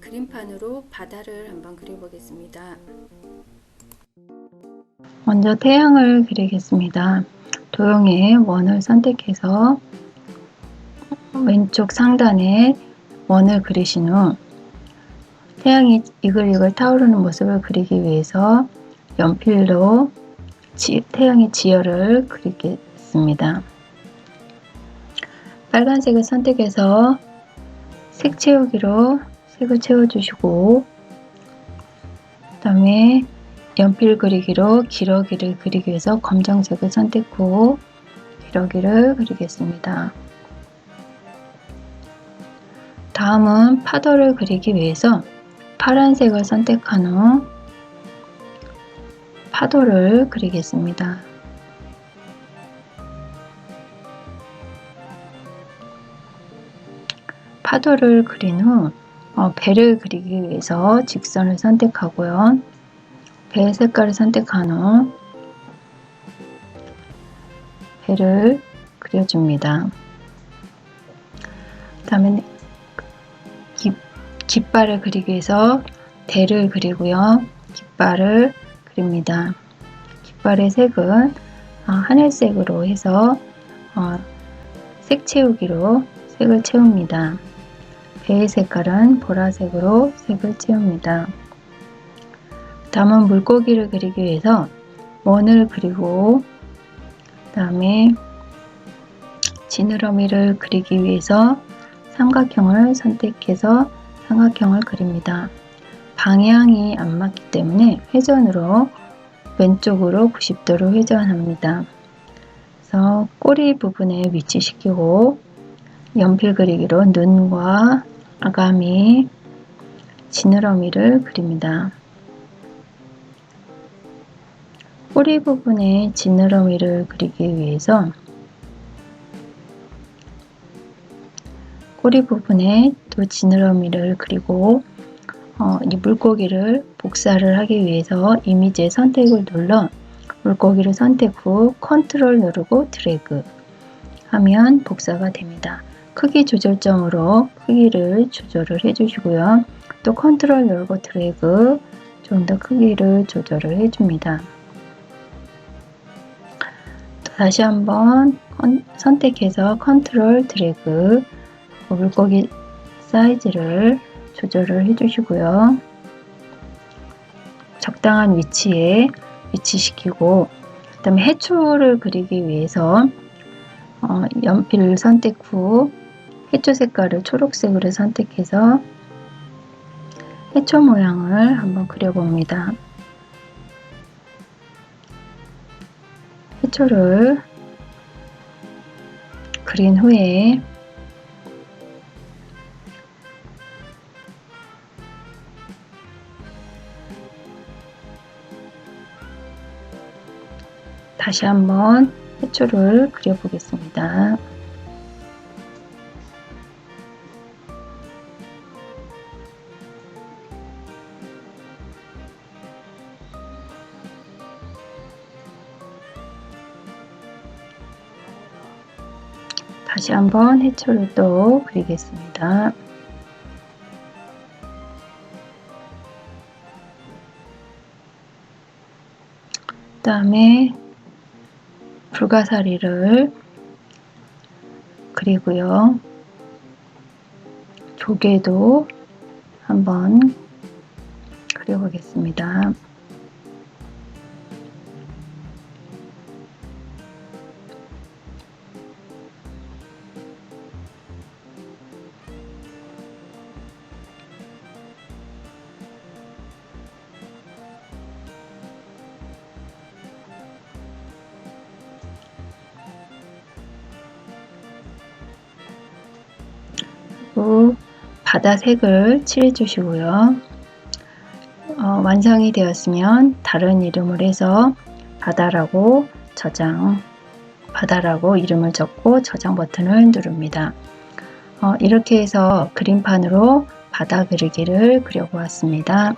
그림판으로 바다를 한번 그려보겠습니다. 먼저 태양을 그리겠습니다. 도형의 원을 선택해서 왼쪽 상단에 원을 그리신 후 태양이 이글이글 타오르는 모습을 그리기 위해서 연필로 지- 태양의 지열을 그리겠습니다. 빨간색을 선택해서 색 채우기로 색을 채워주시고 그 다음에 연필 그리기로 기러기를 그리기 위해서 검정색을 선택 후 기러기를 그리겠습니다. 다음은 파도를 그리기 위해서 파란색을 선택한 후 파도를 그리겠습니다. 파도를 그린 후 어, 배를 그리기 위해서 직선을 선택하고요. 배 색깔을 선택한 후 배를 그려줍니다. 다음에 깃, 깃발을 그리기 위해서 대를 그리고요. 깃발을 그립니다. 깃발의 색은 어, 하늘색으로 해서 어, 색 채우기로 색을 채웁니다. 배의 색깔은 보라색으로 색을 채웁니다. 다음은 물고기를 그리기 위해서 원을 그리고 다음에 지느러미를 그리기 위해서 삼각형을 선택해서 삼각형을 그립니다. 방향이 안 맞기 때문에 회전으로 왼쪽으로 90도로 회전합니다. 그래서 꼬리 부분에 위치시키고 연필 그리기로 눈과 아가미, 지느러미를 그립니다. 꼬리 부분에 지느러미를 그리기 위해서 꼬리 부분에 또 지느러미를 그리고 어, 이 물고기를 복사를 하기 위해서 이미지의 선택을 눌러 물고기를 선택 후 컨트롤 누르고 드래그 하면 복사가 됩니다. 크기 조절점으로 크기를 조절을 해주시고요. 또 컨트롤 누르고 드래그 좀 더 크기를 조절을 해줍니다. 또 다시 한번 컨- 선택해서 컨트롤 드래그 물고기 사이즈를 조절을 해주시고요. 적당한 위치에 위치시키고 그 다음에 해초를 그리기 위해서 어, 연필 선택 후 해초 색깔을 초록색으로 선택해서 해초 모양을 한번 그려봅니다. 해초를 그린 후에 다시 한번 해초를 그려보겠습니다. 다시 한번 해초를 또 그리겠습니다. 그 다음에 불가사리를 그리고요. 조개도 한번 그려보겠습니다. 그리고 바다색을 칠해 주시고요. 어, 완성이 되었으면 다른 이름을 해서 바다라고 저장, 바다라고 이름을 적고 저장 버튼을 누릅니다. 어, 이렇게 해서 그림판으로 바다 그리기를 그려보았습니다.